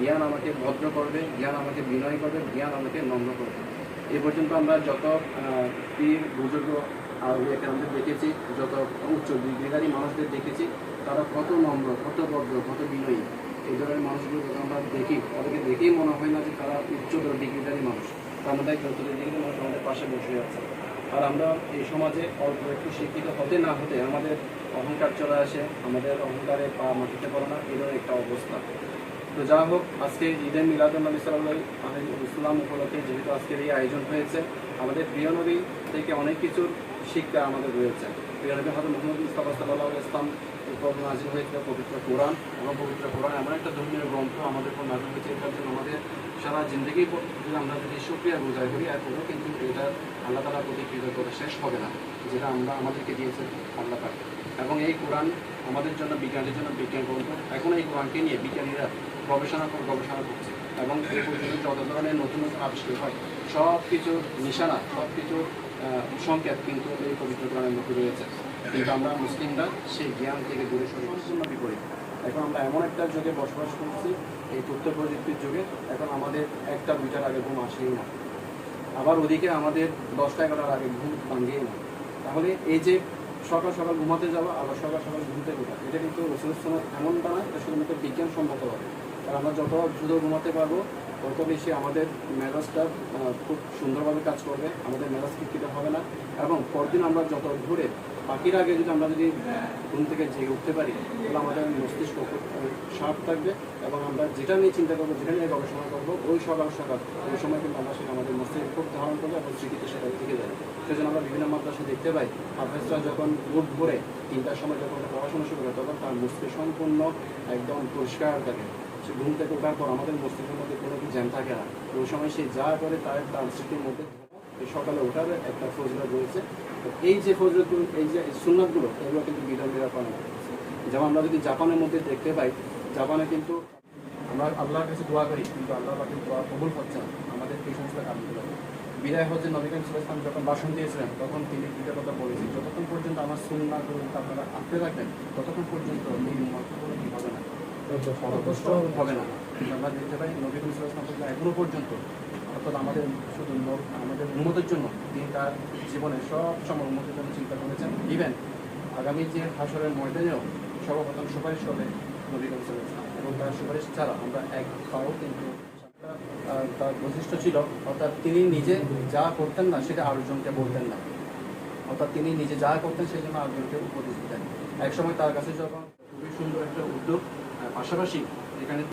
জ্ঞান আমাকে ভদ্র করবে, জ্ঞান আমাকে বিনয় করবে, জ্ঞান আমাকে নম্র করবে। এ পর্যন্ত আমরা যত পীর, বুজুর্গ আমাদের দেখেছি, যত উচ্চ ডিগ্রিধারী মানুষদের দেখেছি, তারা কত নম্র, কত ভদ্র, কত বিনয়ী। এই ধরনের মানুষগুলো যখন আমরা দেখি, তাদেরকে দেখেই মনে হয় না যে তারা উচ্চতর ডিগ্রিধারী মানুষ। মধ্যে একজন ডিগ্রি মানুষ আমাদের পাশে বসে আছে। আর আমরা এই সমাজে অল্প একটু শিক্ষিত হতে না হতে আমাদের অহংকার চলে আসে, আমাদের অহংকারে পা মাটিতে পড়ে না এরকম একটা অবস্থা। তো যা হোক, আজকে ঈদের মিলাদুল নবী সাল্লাহ ইসলাম উপলক্ষে যেহেতু আজকের এই আয়োজন হয়েছে, আমাদের প্রিয় নবী থেকে অনেক কিছুর শিক্ষা আমাদের রয়েছে। নবী হয়তো মোহাম্মদ মুস্তাফা সাল্লাহ ইসলাম উপর নাজিল হয়েছিল, পবিত্র কোরআন। এবং পবিত্র কোরআন এমন একটা ধর্মীয় গ্রন্থ আমাদের উপর নাজিল হয়েছে, এটার জন্য আমাদের সারা জিন্দগি যদি আমরা যদি সুক্রিয়া গুজার করি, এরপরেও কিন্তু এটা আল্লাহ তালার প্রতি কৃতজ্ঞতা শেষ হবে না, যেটা আমরা আমাদেরকে দিয়েছে আল্লাহ পাক। এবং এই কোরআন আমাদের জন্য বিজ্ঞানীর জন্য বিজ্ঞান গ্রন্থ। এখন এই কোরআনকে নিয়ে বিজ্ঞানীরা গবেষণা করে গবেষণা করছে এবং এই পর্যন্ত যত ধরনের নতুন নতুন আবিষ্কার হয় সব কিছুর নিশানা সব কিছুর সংকেত কিন্তু এই পবিত্র কোরআনের মধ্যে রয়েছে। কিন্তু আমরা মুসলিমরা সেই জ্ঞান থেকে দূরে সরে সম্পূর্ণ বিপরীত। এখন আমরা এমন একটা যুগে বসবাস করছি, এই তথ্য প্রযুক্তির যুগে। এখন আমাদের একটা দুইটার আগে ঘুম আসেই না। আবার ওদিকে আমাদের দশটা এগারোটার আগে ঘুম ভাঙেই না। তাহলে এই যে সকাল সকাল ঘুমাতে যাওয়া, আবার সকাল সকাল ঘুমতে ওঠা, এটা কিন্তু রসুলের সময় এমনটা না এটা শুধুমাত্র বিজ্ঞানসম্মত হবে। আর আমরা যত দ্রুত ঘুমাতে পারব তত বেশি আমাদের মেজাজটা খুব সুন্দরভাবে কাজ করবে, আমাদের মেজাজ শিক্ষিত হবে না। এবং পরদিন আমরা যত ঘুরে, বাকির আগে যদি আমরা যদি ঘুম থেকে জেগে উঠতে পারি, তাহলে আমাদের মস্তিষ্ক খুব শার্প থাকবে এবং আমরা যেটা নিয়ে চিন্তা করব, যেটা নিয়ে গবেষণা করব, ওই সকাল সকাল ওই সময় কিন্তু আমরা সেটা আমাদের মস্তিষ্ক খুব ধারণ করব এবং স্মৃতিতে সেটা থেকে যায় সেজন্য আমরা বিভিন্ন মাদ্রাসা দেখতে পাই। হাফেজরা যখন ভোট ভরে তিনটার সময় যখন পড়াশোনা শুরু করে, তখন তার মস্তিষ্ক সম্পূর্ণ একদম পরিষ্কার থাকে। সে ঘুম থেকে ওঠার পর আমাদের মস্তিষ্কের মধ্যে কোনো কিছু জ্যাম থাকে না। ওই সময় সে যা করে তার তার স্মৃতির মধ্যে সকালে ওঠার একটা ফজরত রয়েছে। তো এই যে ফজরতগুলো এই যে সুন্নাতগুলো, এগুলো কিন্তু বিধর্মীরা পালন করতেছে যেমন আমরা যদি জাপানের মধ্যে দেখতে পাই, জাপানে কিন্তু আমরা আল্লাহর কাছে দোয়া করি, কিন্তু আল্লাহ পাখির দোয়া কবুল হচ্ছে না। আমাদের এই সমস্ত কারণগুলো বিদায় হচ্ছে নবী করিম সাল্লাল্লাহু যখন ভাষণ দিয়েছিলেন, তখন তিনি দুইটা কথা বলেছেন, যতক্ষণ পর্যন্ত আমার সুন্নাহ আপনারা আঁকতে থাকবেন ততক্ষণ পর্যন্ত এই মতগুলো কি হবে না। হবে না। আমরা দেখতে পাই নবী করিম সাল্লাল্লাহু এখনও পর্যন্ত অর্থাৎ আমাদের শুধু আমাদের উন্মতের জন্য তিনি তার জীবনে সব সময় উন্মতের জন্য চিন্তা করেছেন। ইভেন আগামী যে হাসরের ময়দানেও সর্বপ্রথম সুপারিশ করবে নবী ওয়াসাল্লাম। এবং তার সুপারিশ ছাড়া আমরা এক পাও কিন্তু তার বৈশিষ্ট্য ছিল অর্থাৎ তিনি নিজে যা করতেন না সেটা আরেকজনকে বলতেন না। অর্থাৎ তিনি নিজে যা করতেন সেজন্য আরেকজনকে উপদেশ দিতেন। এক সময় তার কাছে যখন খুবই সুন্দর একটা উদ্যোগ পাশাপাশি এখানে